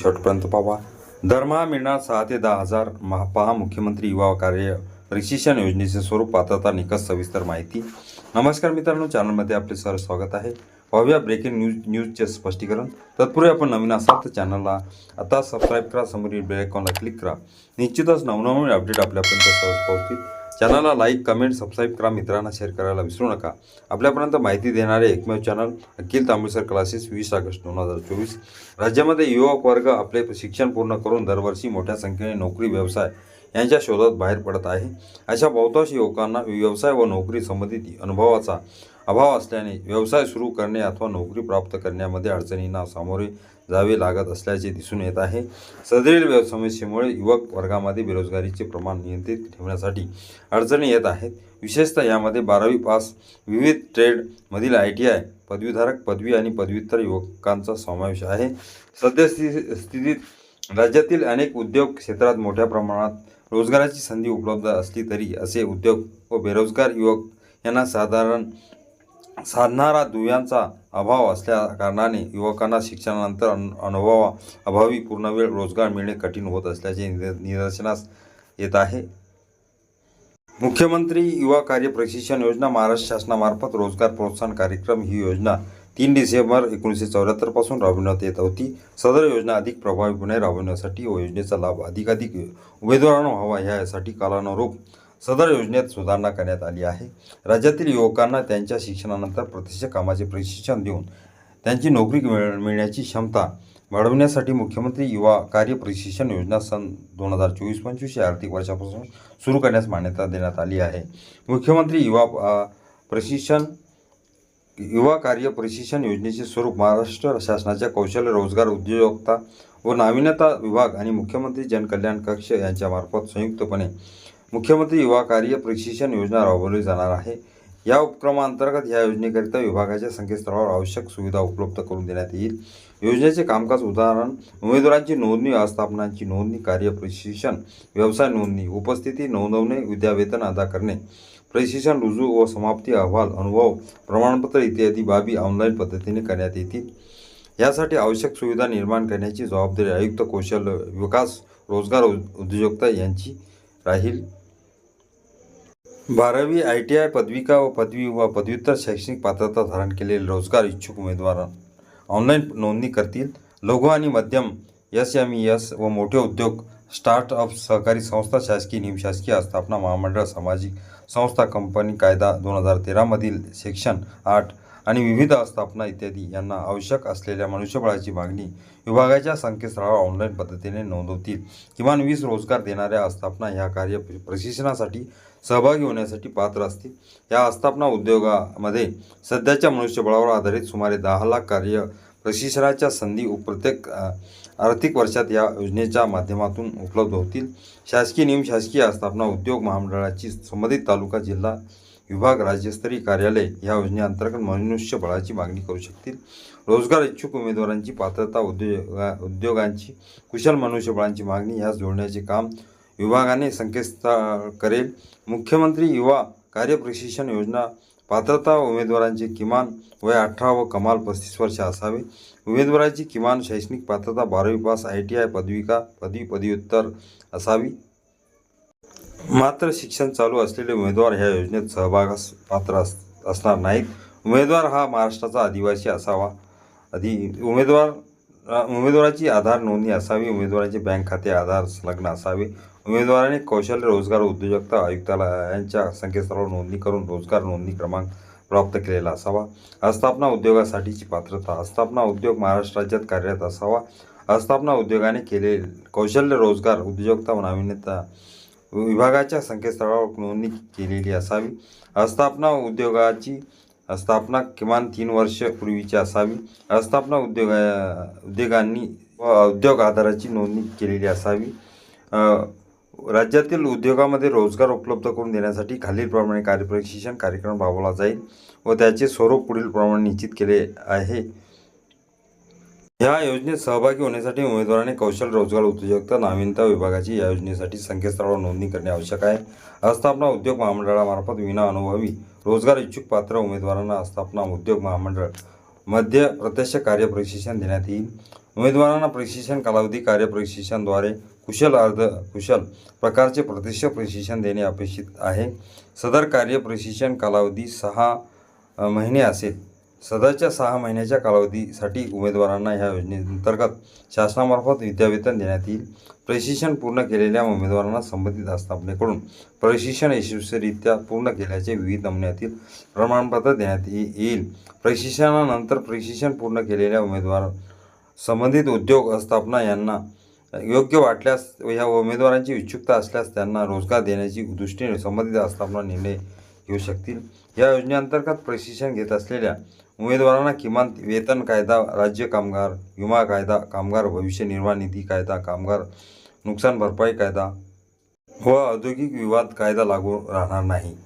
शेवटपर्यंत पाहा दरमहा मिळणार सहा ते दहा हजार महा पहा मुख्यमंत्री युवा कार्य प्रशिक्षण योजनेचे स्वरूप पात्रता निकष सविस्तर माहिती. नमस्कार मित्रांनो चॅनलमध्ये आपले सर स्वागत आहे. पाहूया ब्रेकिंग न्यूज न्यूजचे स्पष्टीकरण. तत्पूर्वी आपण नवीन असाल तर चॅनलला आता सबस्क्राईब करा समोरील बेल आयकॉनला क्लिक करा. निश्चितच नवनवीन अपडेट आपल्यापर्यंत सहज पोहोचतील. चॅनलला लाईक कमेंट सबस्क्राईब करा. मित्रांना शेअर करायला विसरू नका. आपल्यापर्यंत माहिती देणारे एकमेव चॅनल अखिल तांबेसर क्लासेस वीस ऑगस्ट दोन हजार चोवीस. राज्यामध्ये युवक वर्ग आपले शिक्षण पूर्ण करून दरवर्षी मोठ्या संख्येने नोकरी व्यवसाय यांच्या शोधात बाहेर पडत आहे. अशा बहुतांश युवकांना व्यवसाय व नोकरी संबंधित अनुभवाचा अभाव असल्याने व्यवसाय सुरू करणे अथवा नोकरी प्राप्त करण्यामध्ये अडचणींना सामोरे जावे लागत असल्याचे दिसून येत आहे. सदरील व्यव- समस्येमुळे युवक वर्गामध्ये बेरोजगारीचे प्रमाण नियंत्रित ठेवण्यासाठी अडचणी येत आहेत. विशेषतः यामध्ये बारावी पास विविध ट्रेडमधील आय टी आय पदवीधारक पदवी आणि पदव्युत्तर युवकांचा समावेश आहे. सद्यस्थिती स्थितीत राज्यातील अनेक उद्योग क्षेत्रात मोठ्या प्रमाणात रोजगाराची संधी उपलब्ध असली तरी असे उद्योग व बेरोजगार युवक यांना साधारण साधणारा दुव्यांचा अभाव असल्या कारणाने युवकांना शिक्षणानंतर अन अनुभवा अभावी पूर्णवेळ रोजगार मिळणे कठीण होत असल्याचे निद- निदर्शनास येत आहे. मुख्यमंत्री युवा कार्य प्रशिक्षण योजना महाराष्ट्र शासनामार्फत रोजगार प्रोत्साहन कार्यक्रम ही योजना तीन डिसेंबर एकोणीसशे चौऱ्याहत्तरपासून राबविण्यात येत होती. सदर योजना अधिक प्रभावीपणे राबविण्यासाठी व योजनेचा लाभ अधिकाधिक उमेदवारांना व्हावा यासाठी कालानुरूप सदर योजनेत सुधारणा करण्यात आली आहे. राज्यातील युवकांना त्यांच्या शिक्षणानंतर प्रत्यक्ष कामाचे प्रशिक्षण देऊन त्यांची नोकरी मिळ मिळण्याची क्षमता वाढवण्यासाठी मुख्यमंत्री युवा कार्य प्रशिक्षण योजना सन दोन हजार चोवीस पंचवीस या आर्थिक वर्षापासून सुरू करण्यास मान्यता देण्यात आली आहे. मुख्यमंत्री युवा प्रशिक्षण युवा कार्य प्रशिक्षण योजनेचे स्वरूप महाराष्ट्र शासनाच्या कौशल्य रोजगार उद्योजकता व नाविन्यता विभाग आणि मुख्यमंत्री जनकल्याण कक्ष यांच्यामार्फत संयुक्तपणे मुख्यमंत्री युवा कार्य प्रशिक्षण योजना राबवली जाणार आहे. या उपक्रमांतर्गत या योजनेकरिता विभागाच्या संकेतस्थळावर आवश्यक सुविधा उपलब्ध करून देण्यात येईल. योजनेचे कामकाज उदाहरण उमेदवारांची नोंदणी आस्थापनांची नोंदणी कार्य प्रशिक्षण व्यवसाय नोंदणी उपस्थिती नोंदवणे विद्यावेतन अदा करणे प्रशिक्षण रुजू व समाप्ती अहवाल अनुभव प्रमाणपत्र इत्यादी बाबी ऑनलाईन पद्धतीने करण्यात येतील. यासाठी आवश्यक सुविधा निर्माण करण्याची जबाबदारी आयुक्त कौशल्य विकास रोजगार उद्योजकता यांची राहील. बारावी आय टी आय पदविका व पदवी व पदव्युत्तर शैक्षणिक पात्रता धारण केलेले रोजगार इच्छुक उमेदवार ऑनलाईन नोंदणी करतील. लघु आणि मध्यम एस एम ई एस व मोठे उद्योग स्टार्टअप सहकारी संस्था शासकीय निमशासकीय आस्थापना महामंडळ सामाजिक संस्था कंपनी कायदा दोन हजार तेरामधील सेक्शन आठ आणि विविध आस्थापना इत्यादी यांना आवश्यक असलेल्या मनुष्यबळाची मागणी विभागाच्या संकेतस्थळावर ऑनलाईन पद्धतीने नोंदवतील. किमान वीस रोजगार देणाऱ्या आस्थापना ह्या कार्य प्रशिक्षणासाठी सहभागी होण्यासाठी पात्र असतील. या आस्थापना उद्योगामध्ये सध्याच्या मनुष्यबळावर आधारित सुमारे दहा लाख कार्य प्रशिक्षणाच्या संधी प्रत्येक आर्थिक वर्षात या योजनेच्या माध्यमातून उपलब्ध होतील. शासकीय निमशासकीय आस्थापना उद्योग महामंडळाची संबंधित तालुका जिल्हा विभाग राज्यस्तरीय कार्यालय या योजनेअंतर्गत मनुष्यबळाची मागणी करू शकतील. रोजगार इच्छुक उमेदवारांची पात्रता उद्योगा उद्योगांची कुशल मनुष्यबळांची मागणी यास जोडण्याचे काम विभागाने संकेतस्थळ करेल. मुख्यमंत्री युवा कार्य प्रशिक्षण योजना पात्रता उमेदवारांचे किमान वय अठरा व कमाल पस्तीस वर्ष असावे. उमेदवाराची किमान शैक्षणिक पात्रता बारावी पास आय टी आय पदविका पदवी पदव्युत्तर असावी. मात्र शिक्षण चालू असलेले उमेदवार ह्या योजनेत सहभागास पात्र अस असणार नाहीत. उमेदवार हा महाराष्ट्राचा आदिवासी असावा. आधी उमेदवार उमेदवाराची आधार नोंदणी असावी उमेदवाराचे बँक खाते आधार संलग्न असावे. उमेदवाराने कौशल्य रोजगार उद्योजकता आयुक्तालयांच्या संकेतस्थळावर नोंदणी करून रोजगार नोंदणी क्रमांक प्राप्त केलेला असावा. आस्थापना उद्योगासाठीची पात्रता आस्थापना उद्योग महाराष्ट्र राज्यात कार्यरत असावा. आस्थापना उद्योगाने केले कौशल्य रोजगार उद्योजकता व नाविन्यता विभागाच्या संकेतस्थळावर नोंदणी केलेली असावी. आस्थापना उद्योगाची स्थापना किमान तीन वर्ष पूर्वीची असावी. आस्थापना उद्योगा उद्योगांनी उद्योग आधाराची नोंदणी केलेली असावी. राज्यातील उद्योगामध्ये रोजगार उपलब्ध करून देण्यासाठी खालीलप्रमाणे कार्यप्रशिक्षण कार्यक्रम राबवला जाईल व त्याचे स्वरूप पुढील प्रमाणे निश्चित केले आहे. या योजनेत सहभागी होण्यासाठी उमेदवाराने कौशल्य रोजगार उद्योजकता नाविन्यता विभागाची या योजनेसाठी संकेतस्थळावर नोंदणी करणे आवश्यक आहे. आस्थापना उद्योग महामंडळामार्फत विना अनुभवी रोजगार इच्छुक पात्र उमेदवारांना आस्थापना उद्योग महामंडळ मध्य प्रत्यक्ष कार्य प्रशिक्षण देण्यात येईल. उमेदवारांना प्रशिक्षण कालावधी कार्य प्रशिक्षणद्वारे कुशल अर्ध कुशल प्रकारचे प्रत्यक्ष प्रशिक्षण देणे अपेक्षित आहे. सदर कार्य प्रशिक्षण कालावधी सहा महिने असेल. सध्याच्या सहा महिन्याच्या कालावधीसाठी उमेदवारांना ह्या योजनेअंतर्गत शासनामार्फत विद्यावेतन देण्यात येईल. प्रशिक्षण पूर्ण केलेल्या उमेदवारांना संबंधित आस्थापनेकडून प्रशिक्षण यशस्वीरित्या पूर्ण केल्याचे विविध नमुन्यातील प्रमाणपत्र देण्यात येईल. प्रशिक्षणानंतर प्रशिक्षण पूर्ण केलेल्या उमेदवार संबंधित उद्योग आस्थापना यांना योग्य वाटल्यास व ह्या उमेदवारांची इच्छुकता असल्यास त्यांना रोजगार देण्याची दृष्टीने संबंधित आस्थापना निर्णय घेऊ शकतील. या योजनेअंतर्गत प्रशिक्षण घेत असलेल्या उमेदवारांना किमान वेतन कायदा राज्य कामगार विमा कायदा कामगार भविष्य निर्वाह निधी कायदा कामगार नुकसान भरपाई कायदा व औद्योगिक विवाद कायदा लागू राहणार नाही.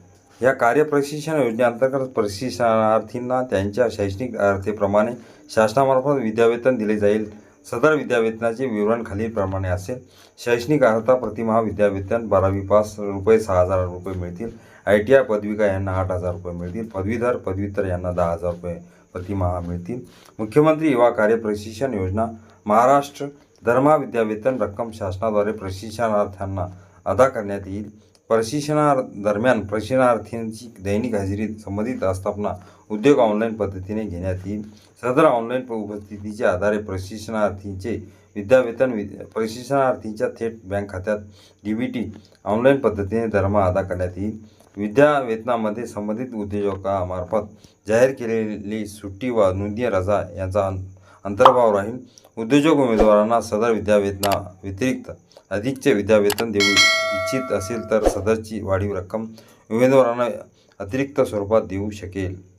या कार्य प्रशिक्षण योजनेअंतर्गत प्रशिक्षणार्थींना त्यांच्या शैक्षणिक अर्हतेप्रमाणे शासनामार्फत विद्यावेतन दिले जाईल. सदर विद्यावेतनाचे विवरण खालीलप्रमाणे असेल. शैक्षणिक अर्हता प्रतिमहा विद्यावेतन बारावी पास रुपये सहा हजार रुपये मिळतील. आय टी आय पदविका यांना आठ हजार रुपये मिळतील. पदवीधर पदव्युत्तर यांना दहा हजार रुपये प्रतिमहा मिळतील. मुख्यमंत्री युवा कार्य प्रशिक्षण योजना महाराष्ट्र धर्मा विद्यावेतन रक्कम शासनाद्वारे प्रशिक्षणार्थ्यांना अदा करण्यात येईल. प्रशिक्षणादरम्यान प्रशिक्षणार्थींची दैनिक हजेरी संबंधित आस्थापना उद्योग ऑनलाईन पद्धतीने घेण्यात येईल. सदर ऑनलाईन उपस्थितीच्या आधारे प्रशिक्षणार्थींचे विद्यावेतन वि प्रशिक्षणार्थींच्या थेट बँक खात्यात डी बी टी ऑनलाईन पद्धतीने धर्मा अदा करण्यात येईल. विद्यावेतनामध्ये संबंधित उद्योजकामार्फत जाहीर केलेली सुट्टी व नोंदीय रजा यांचा अं- अंतर्भाव राहील. उद्योजक उमेदवारांना सदर विद्यावेतना व्यतिरिक्त अधिकचे विद्यावेतन देऊ इच्छित असेल तर सदरची वाढीव रक्कम उमेदवारांना अतिरिक्त स्वरूपात देऊ शकेल.